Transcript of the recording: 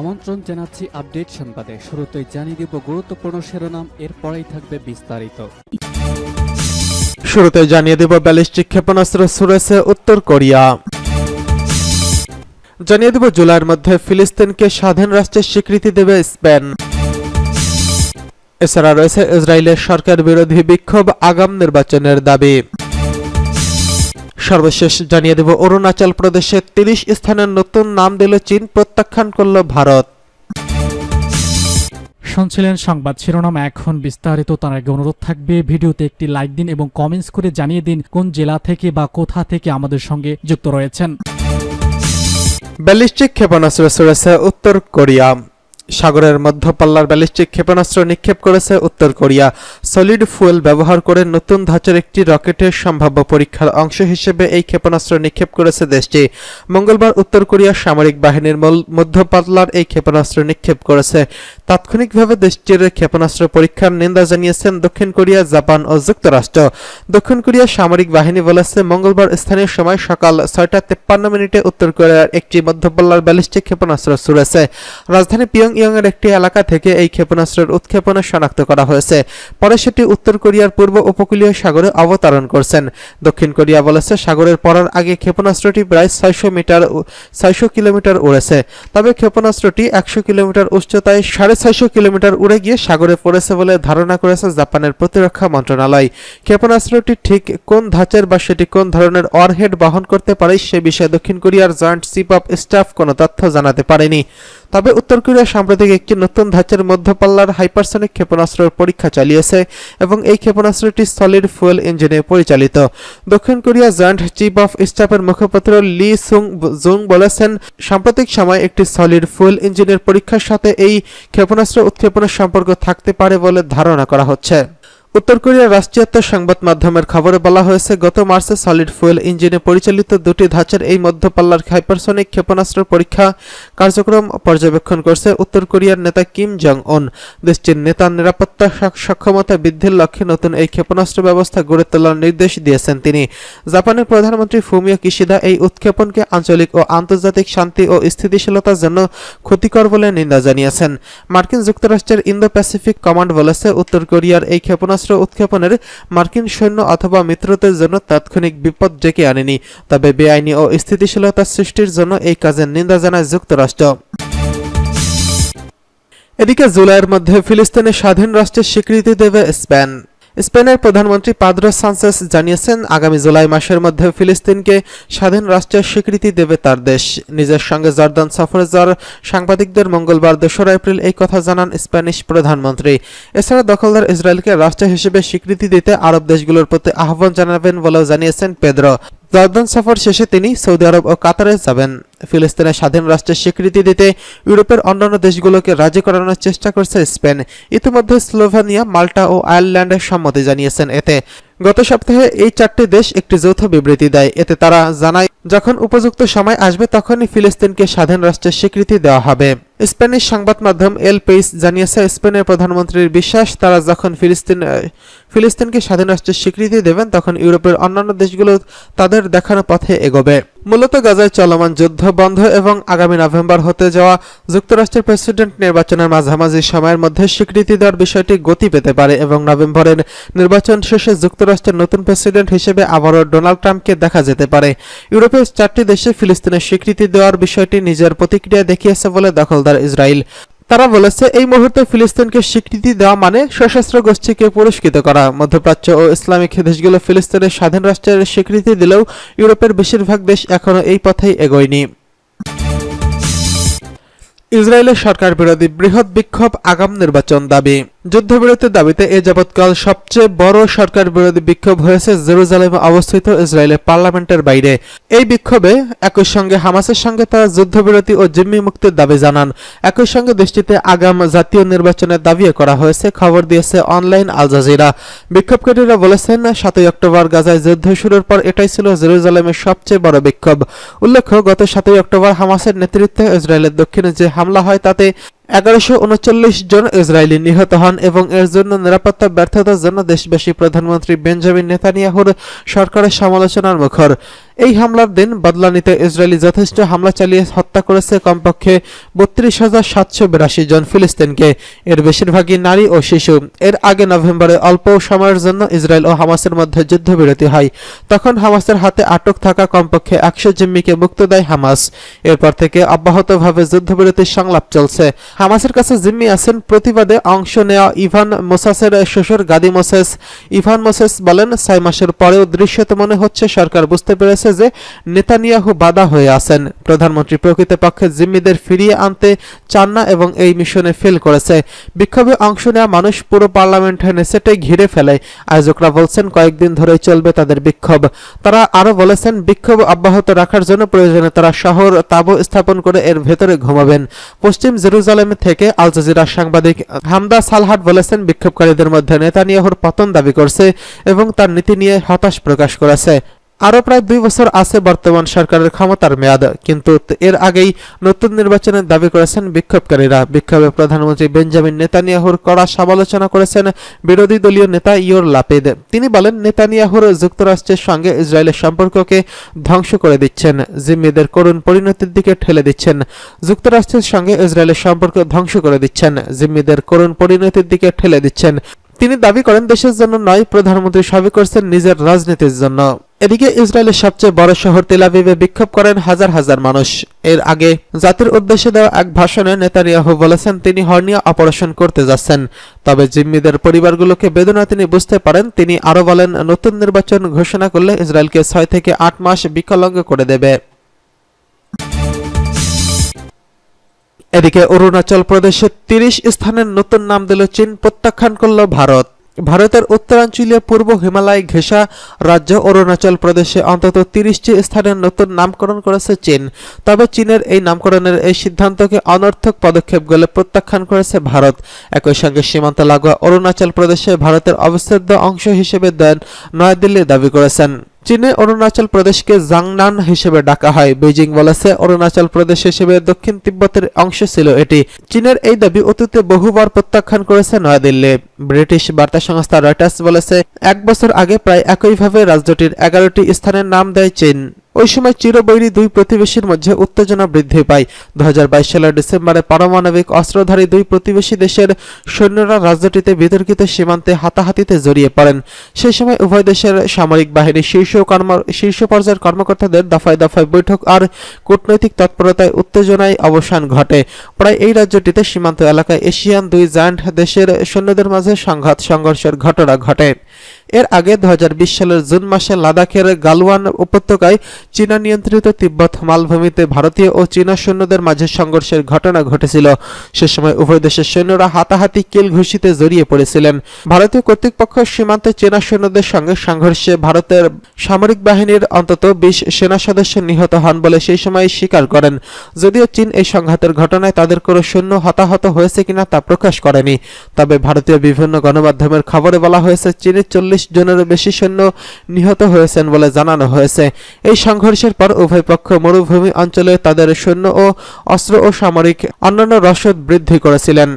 আমন্ত্রণ জানাচ্ছি আপডেট সংবাদে। শুরুতেই জানিয়ে দিব গুরুত্বপূর্ণ শিরোনাম, এরপরেই থাকবে বিস্তারিত। শুরুতে জানিয়ে দেব ব্যালিস্টিক ক্ষেপণাস্ত্র ছুড়েছে উত্তর কোরিয়া। জানিয়ে দেব জুলাইয়ের মধ্যে ফিলিস্তিনকে স্বাধীন রাষ্ট্রের স্বীকৃতি দেবে স্পেন। এছাড়া রয়েছে ইসরায়েলের সরকার বিরোধী বিক্ষোভ আগাম নির্বাচনের দাবি। সর্বশেষ জানিয়ে দেব অরুণাচল প্রদেশে তিরিশ স্থানের নতুন নাম দিল চীন প্রত্যাখ্যান করল ভারত। শুনছিলেন সংবাদ শিরোনাম এখন বিস্তারিত তার আগে অনুরোধ থাকবে ভিডিওতে একটি লাইক দিন এবং কমেন্টস করে জানিয়ে দিন কোন জেলা থেকে বা কোথা থেকে আমাদের সঙ্গে যুক্ত রয়েছেন। ব্যালিস্টিক ক্ষেপণাস্ত্র ছুড়েছে উত্তর কোরিয়া। সাগরের মধ্যপাল্লার ব্যালিস্টিক ক্ষেপণাস্ত্র নিক্ষেপ করেছে উত্তর কোরিয়া। সলিড ফুয়েল ব্যবহার করে নতুন ধাঁচের একটি রকেটের সম্ভাব্য পরীক্ষার অংশ হিসেবে এই ক্ষেপণাস্ত্র নিক্ষেপ করেছে দেশটি। মঙ্গলবার উত্তর কোরিয়ার সামরিক বাহিনীর মধ্যপাল্লার এই ক্ষেপণাস্ত্র নিক্ষেপ করেছে। তাৎক্ষণিকভাবে দেশটির ক্ষেপণাস্ত্র পরীক্ষার নিন্দা জানিয়েছেন দক্ষিণ কোরিয়া, জাপান ও যুক্তরাষ্ট্র। দক্ষিণ কোরিয়ার সামরিক বাহিনী বলেছে, মঙ্গলবার স্থানীয় সময় সকাল ছয়টা তেপ্পান্ন মিনিটে উত্তর কোরিয়ার একটি মধ্যপল্লার ব্যালিস্টিক ক্ষেপণাস্ত্র ছুড়েছে। রাজধানী পিয়ংইয়ং এর একটি এলাকা থেকে এই ক্ষেপণাস্ত্রের উৎক্ষেপণে শনাক্ত করা হয়েছে। পরে সেটি উত্তর কোরিয়ার পূর্ব উপকূলীয় সাগরে অবতরণ করছেন। দক্ষিণ কোরিয়া বলেছে, সাগরের পড়ার আগে ক্ষেপণাস্ত্রটি প্রায় ছয়শো মিটার ছয়শো কিলোমিটার উড়েছে। তবে ক্ষেপণাস্ত্রটি একশো কিলোমিটার উচ্চতায় সাড়ে ছয়শো কিলোমিটার উড়ে গিয়ে সাগরে পড়েছে বলে ধারণা করেছে জাপানের প্রতিরক্ষা মন্ত্রণালয়। ক্ষেপণাস্ত্রটি ঠিক কোন ধাঁচের বা সেটি কোন ধরনের অরহেড বহন করতে পারে সে বিষয়ে দক্ষিণ কোরিয়ার জয়েন্ট চিফ অফ স্টাফ কোনো তথ্য জানাতে পারেনি। তবে উত্তর কোরিয়া সাম্প্রতিক একটি নতুন ধাঁচের মধ্যপাল্লার হাইপারসনিক ক্ষেপণাস্ত্রের পরীক্ষা চালিয়েছে এবং এই ক্ষেপণাস্ত্রটি সলিড ফুয়েল ইঞ্জিনে পরিচালিত। দক্ষিণ কোরিয়া জয়েন্ট চিফ অফ স্টাফের মুখপাত্র লি সুং জুং বলেছেন, সাম্প্রতিক সময় একটি সলিড ফুয়েল ইঞ্জিনের পরীক্ষার সাথে এই ক্ষেপণাস্ত্র উৎক্ষেপণের সম্পর্ক থাকতে পারে বলে ধারণা করা হচ্ছে। উত্তর কোরিয়ার রাষ্ট্রীয়ত্ব সংবাদ মাধ্যমের খবরে বলা হয়েছে, গত মার্চে সলিড ফুয়েল ইঞ্জিনে পরিচালিত দুটি ধাঁচের এই মধ্যপাল্লার হাইপারসনিক ক্ষেপণাস্ত্র পরীক্ষা কার্যক্রম পর্যবেক্ষণ করছে উত্তর কোরিয়ার নেতা কিম জং উন দেশটির নেতার নিরাপত্তা সক্ষমতা বৃদ্ধির লক্ষ্যে নতুন এই ক্ষেপণাস্ত্র ব্যবস্থা গড়ে তোলার নির্দেশ দিয়েছেন তিনি। জাপানের প্রধানমন্ত্রী ফুমিও কিশিদা এই উৎক্ষেপণকে আঞ্চলিক ও আন্তর্জাতিক শান্তি ও স্থিতিশীলতার জন্য ক্ষতিকর বলে নিন্দা জানিয়েছেন। মার্কিন যুক্তরাষ্ট্রের ইন্দো প্যাসিফিক কমান্ড বলেছে, উত্তর কোরিয়ার এই ক্ষেপণাস্ত্র উৎক্ষেপণের মার্কিন সৈন্য অথবা মিত্রদের জন্য তাৎক্ষণিক বিপদ ডেকে আনেনি। তবে বেআইনি ও স্থিতিশীলতা সৃষ্টির জন্য এই কাজের নিন্দা জানায় যুক্তরাষ্ট্র। এদিকে জুলাইয়ের মধ্যে ফিলিস্তিনে স্বাধীন রাষ্ট্রের স্বীকৃতি দেবে স্পেন। স্পেনের প্রধানমন্ত্রী পাদ্রো সানসেস জানিয়েছেন, আগামী জুলাই মাসের মধ্যে ফিলিস্তিনকে স্বাধীন রাষ্ট্রের স্বীকৃতি দেবে তার দেশ। নিজের সঙ্গে জর্দান সফরে যাওয়ার সাংবাদিকদের মঙ্গলবার দোসরা এপ্রিল এই কথা জানান স্প্যানিশ প্রধানমন্ত্রী। এছাড়া দখলদার ইসরায়েলকে রাষ্ট্র হিসেবে স্বীকৃতি দিতে আরব দেশগুলোর প্রতি আহ্বান জানাবেন বলেও জানিয়েছেন পেদ্রো। জর্দান সফর শেষে তিনি সৌদি আরব ও কাতারে যাবেন। ফিলিস্তিনের স্বাধীন রাষ্ট্রের স্বীকৃতি দিতে ইউরোপের অন্যান্য দেশগুলোকে রাজি করানোর চেষ্টা করছে স্পেন। ইতিমধ্যে স্লোভেনিয়া, মাল্টা ও আয়ারল্যান্ডের সম্মতি জানিয়েছেন এতে। গত সপ্তাহে এই চারটি দেশ একটি যৌথ বিবৃতি দেয়। এতে তারা জানায়, যখন উপযুক্ত সময় আসবে তখনই ফিলিস্তিনকে স্বাধীন রাষ্ট্রের স্বীকৃতি দেওয়া হবে। স্প্যানিশ সংবাদ মাধ্যম এল পেইস জানিয়েছে, স্পেনের প্রধানমন্ত্রীর বিশ্বাস, তারা যখন ফিলিস্তিন ফিলিস্তিনকে স্বাধীন রাষ্ট্রের স্বীকৃতি দেবেন, তখন ইউরোপের অন্যান্য দেশগুলো তাদের দেখানো পথে এগোবে। মূলত গাজায় চলমান যুদ্ধ বন্ধ এবং আগামী নভেম্বর হতে যাওয়া যুক্তরাষ্ট্রের প্রেসিডেন্ট নির্বাচনের মাঝামাঝি সময়ের মধ্যে স্বীকৃতি দেওয়ার বিষয়টি গতি পেতে পারে এবং নভেম্বরের নির্বাচন শেষে যুক্তরাষ্ট্রের নতুন প্রেসিডেন্ট হিসেবে আবারও ডোনাল্ড ট্রাম্পকে দেখা যেতে পারে। ইউরোপের চারটি দেশে ফিলিস্তিনের স্বীকৃতি দেওয়ার বিষয়টি নিজের প্রতিক্রিয়া দেখিয়েছে বলে দখলদার ইসরায়েল। তারা বলেছে, এই মুহূর্তে ফিলিস্তিনকে স্বীকৃতি দেওয়া মানে সশস্ত্র গোষ্ঠীকে পুরস্কৃত করা। মধ্যপ্রাচ্য ও ইসলামিক দেশগুলো ফিলিস্তিনের স্বাধীন রাষ্ট্রের স্বীকৃতি দিলেও ইউরোপের বেশিরভাগ দেশ এখনও এই পথেই এগোয়নি। ইসরায়েলের সরকার বিরোধী বৃহৎ বিক্ষোভ আগাম নির্বাচন দাবি। যুদ্ধবিরতির দাবিতে এ যাবৎকাল সবচেয়ে বড় সরকার বিরোধী বিক্ষোভ হয়েছে জেরুজালেমে অবস্থিত ইসরায়েলের পার্লামেন্টের বাইরে। এই বিক্ষোভে একই সঙ্গে হামাসের সঙ্গে তারা যুদ্ধবিরতি ও জিম্মি মুক্তির দাবি জানান। একই সঙ্গে দেশটিতে আগাম জাতীয় নির্বাচনের দাবিও করা হয়েছে, খবর দিয়েছে অনলাইন আল জাজিরা। বিক্ষোভকারীরা বলেছেন, সাতই অক্টোবর গাজায় যুদ্ধ শুরুর পর এটাই ছিল জেরুজালেমের সবচেয়ে বড় বিক্ষোভ। উল্লেখ্য, গত সাতই অক্টোবর হামাসের নেতৃত্বে ইসরায়েলের দক্ষিণে যে হামলা হয় তাতে এগারোশো উনচল্লিশ জন ইসরায়েলি নিহত হন এবং এর জন্য নিরাপত্তা, ব্যর্থতার জন্য দেশবাসী প্রধানমন্ত্রী বেঞ্জামিন নেতানিয়াহুর সরকারের সমালোচনার মুখর। এই হামলার দিন বদলা নিতে ইসরায়েলি যথেষ্ট হামলা চালিয়ে হত্যা করেছে কমপক্ষে বত্রিশ হাজার সাতশো বিরাশি জন ফিলিস্তিনকে। এর বেশিরভাগই নারী ও শিশু। এর আগে নভেম্বরে অল্প সময়ের জন্য ইসরায়েল ও হামাসের মধ্যে যুদ্ধবিরতি হয়। তখন হামাসের হাতে আটক থাকা কমপক্ষে একশো জিম্মিকে মুক্ত দেয় হামাস। এরপর থেকে অব্যাহতভাবে যুদ্ধবিরতির সংলাপ চলছে। হামাসের কাছে জিম্মি আছেন প্রতিবাদে অংশ নেওয়া ইভান মোসাসের শ্বশুর গাদি মোসেস। ইভান মোসেস বলেন, ছয় মাসের পরেও দৃশ্যত মনে হচ্ছে সরকার বুঝতে পেরেছে যে নেতানিয়াহু বাধা হয়ে আছেন। প্রধানমন্ত্রী প্রকৃতপক্ষে জিম্মিদের ফিরিয়ে আনতে চান না এবং এই মিশনে ফেল করেছে। বিক্ষোভে অংশ নেওয়া মানুষ পুরো পার্লামেন্ট নেসেটে ঘিরে ফেলে। আয়োজকরা বলছেন, কয়েকদিন ধরেই চলবে তাদের বিক্ষোভ। তারা আরও বলেছেন, বিক্ষোভ অব্যাহত রাখার জন্য প্রয়োজনে তারা শহর তাঁবু স্থাপন করে এর ভেতরে ঘুমাবেন। পশ্চিম জেরুজালেম থেকে আল জাজিরা সাংবাদিক হামদা সালহাট বলেছেন, বিক্ষোভকারীদের মধ্যে নেতানিয়াহুর পতন দাবি করছে এবং তার নীতি নিয়ে হতাশ প্রকাশ করেছে। আরও প্রায় দুই বছর আছে বর্তমান সরকারের ক্ষমতার মেয়াদ, কিন্তু এর আগেই নতুন নির্বাচনের দাবি করেছেন বিক্ষোভকারীরা। বিক্ষোভে প্রধানমন্ত্রী বেঞ্জামিন নেতানিয়াহুর কড়া সমালোচনা করেছেন বিরোধী দলীয় নেতা ইয়োর লাপেদ। তিনি বলেন, নেতানিয়াহুর যুক্তরাষ্ট্রের সঙ্গে ইসরায়েলের সম্পর্ককে ধ্বংস করে দিচ্ছেন, জিম্মিদের করুণ পরিণতির দিকে ঠেলে দিচ্ছেন। যুক্তরাষ্ট্রের সঙ্গে ইসরায়েলের সম্পর্ক ধ্বংস করে দিচ্ছেন, জিম্মিদের করুণ পরিণতির দিকে ঠেলে দিচ্ছেন। তিনি দাবি করেন দেশের জন্য নয়, প্রধানমন্ত্রী সবই করছেন নিজের রাজনীতির জন্য। এদিকে ইসরায়েলের সবচেয়ে বড় শহর তেলাবিবে বিক্ষোভ করেন হাজার হাজার মানুষ। এর আগে জাতির উদ্দেশ্যে দেওয়া এক ভাষণে নেতানিয়াহু বলেছেন, তিনি হর্নিয়া অপারেশন করতে যাচ্ছেন। তবে জিম্মিদের পরিবারগুলোকে বেদনা তিনি বুঝতে পারেন, তিনি আরও বলেন, নতুন নির্বাচন ঘোষণা করলে ইসরায়েলকে ছয় থেকে আট মাস বিকলাঙ্গ করে দেবে। এদিকে অরুণাচল প্রদেশে তিরিশ স্থানের নতুন নাম দিল চীন, প্রত্যাখ্যান করল ভারত। ভারতের উত্তরাঞ্চলীয় পূর্ব হিমালয় ঘেঁষা রাজ্য অরুণাচল প্রদেশে অন্তত তিরিশটি স্থানের নতুন নামকরণ করেছে চীন। তবে চীনের এই নামকরণের এই সিদ্ধান্তকে অনর্থক পদক্ষেপ বলে প্রত্যাখ্যান করেছে ভারত। একই সঙ্গে সীমান্ত লাগোয়া অরুণাচল প্রদেশে ভারতের অবিচ্ছেদ্য অংশ হিসেবে দেন নয়াদিল্লি দাবি করেছেন। চীনে অরুণাচল প্রদেশকে জাংনান হিসেবে ডাকা হয়। বেজিং বলেছে, অরুণাচল প্রদেশ হিসেবে দক্ষিণ তিব্বতের অংশ ছিল এটি। চীনের এই দাবি অতীতে বহুবার প্রত্যাখ্যান করেছে নয়াদিল্লি। ব্রিটিশ বার্তা সংস্থা রয়টার্স বলেছে, এক বছর আগে প্রায় একইভাবে রাজ্যটির এগারোটি স্থানের নাম দেয় চীন। ওই সময় চিরবৈরী দুই প্রতিবেশীর মধ্যে উত্তেজনা বৃদ্ধি পায়। দু হাজার বাইশ সালের ডিসেম্বরে পারমাণবিক অস্ত্রধারী দুই প্রতিবেশী দেশের সৈন্যরা রাজ্যটিতে বিতর্কিত সীমান্তে হাতাহাতিতে জড়িয়ে পড়েন। সেই সময় উভয় দেশের সামরিক বাহিনীর শীর্ষ কর্ম, শীর্ষ পর্যায়ের কর্মকর্তাদের দফায় দফায় বৈঠক আর কূটনৈতিক তৎপরতায় উত্তেজনায় অবসান ঘটে। প্রায় এই রাজ্যটিতে সীমান্ত এলাকায় এশিয়ান দুই জায়ান্ট দেশের সৈন্যদের মাঝে সংঘাত, সংঘর্ষের ঘটনা ঘটে। এর আগে দু হাজার বিশ সালের জুন মাসে লাদাখের গালওয়ান উপত্যকায় চীনা নিয়ন্ত্রিত তিব্বত মালভূমিতে ভারতীয় ও চীনা সৈন্যদের মাঝে সংঘর্ষের ঘটনা ঘটেছিল। সে সময় উভয় দেশের সৈন্যরা হাতাহাতি কিল ঘুষিতে জড়িয়ে পড়েছিলেন। ভারতীয় কর্তৃপক্ষ সীমান্তে চীনা সৈন্যদের সঙ্গে সংঘর্ষে ভারতের সামরিক বাহিনীর অন্তত বিশ সেনা সদস্য নিহত হন বলে সেই সময় স্বীকার করেন। যদিও চীন এই সংঘাতের ঘটনায় তাদের কোনো সৈন্য হতাহত হয়েছে কিনা তা প্রকাশ করেনি। তবে ভারতীয় বিভিন্ন গণমাধ্যমের খবরে বলা হয়েছে, চীনের চল্লিশ জনেরও বেশি সৈন্য নিহত হয়েছেন বলে জানানো হয়েছে। এই সংঘর্ষের পর উভয় পক্ষ মরুভূমি অঞ্চলে তাদের সৈন্য ও অস্ত্র ও সামরিক অন্যান্য রসদ বৃদ্ধি করেছিলেন।